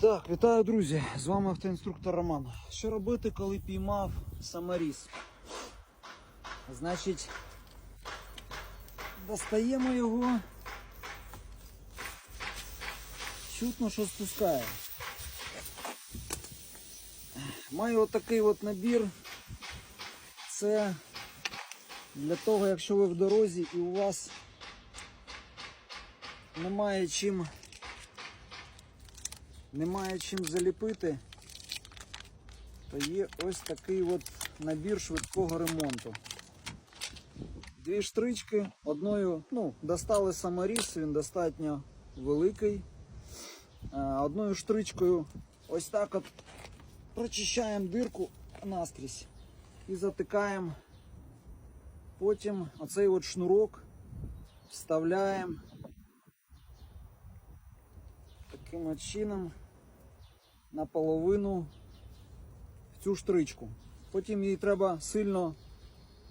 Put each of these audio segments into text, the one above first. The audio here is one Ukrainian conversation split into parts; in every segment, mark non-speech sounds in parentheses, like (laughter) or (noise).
Так, вітаю, друзі! З вами автоінструктор Роман. Що робити, коли піймав саморіз? Значить, достаємо його. Чутно, що спускає. Маю отакий от набір. Це для того, якщо ви в дорозі і у вас немає чим немає чим заліпити, то є ось такий от набір швидкого ремонту. Дві штрички, одною, ну, достали саморіз, він достатньо великий. Е, Одною штричкою ось так от прочищаємо дирку наскрізь і затикаємо. Потім оцей от шнурок вставляємо таким чином наполовину в цю штричку. Потім її треба сильно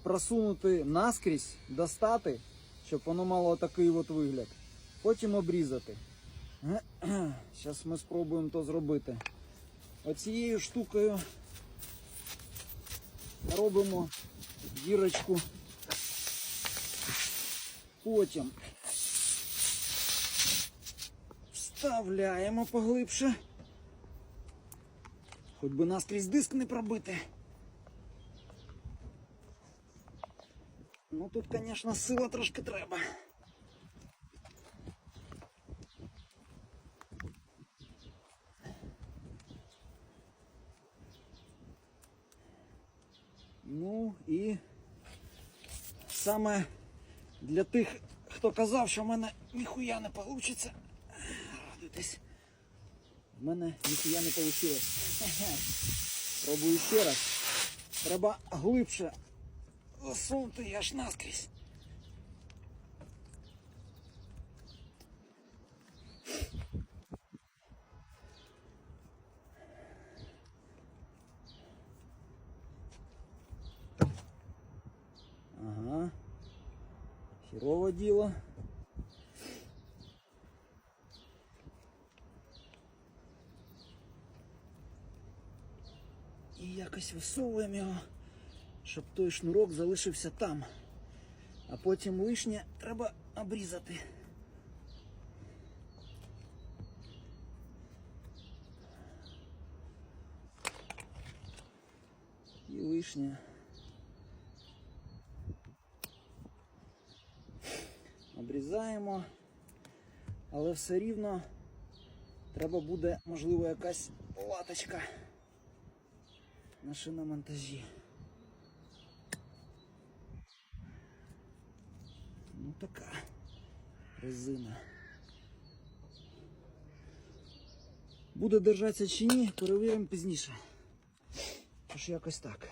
просунути наскрізь, достати, щоб воно мало такий от вигляд. Потім обрізати. (clears throat) Зараз ми спробуємо то зробити. Оцією штукою робимо дірочку. Потім вставляємо поглибше. Хоч би наскрізь диск не пробити. Ну тут, звісно, сила трошки треба. Ну і саме для тих, хто казав, що в мене ніхуя не вийде. Радуйтесь. В мене ніхуя не вийшло. (laughs) Пробую ще раз. Треба глибше засунути аж наскрізь. Ага. Херово діло. Якось висовуємо його, щоб той шнурок залишився там. А потім лишнє треба обрізати. І лишнє. Обрізаємо, але все рівно треба буде, можливо, якась латочка на шиномонтажі. Ну така резина. Буде держатися чи ні, перевіримо пізніше. Тож якось так.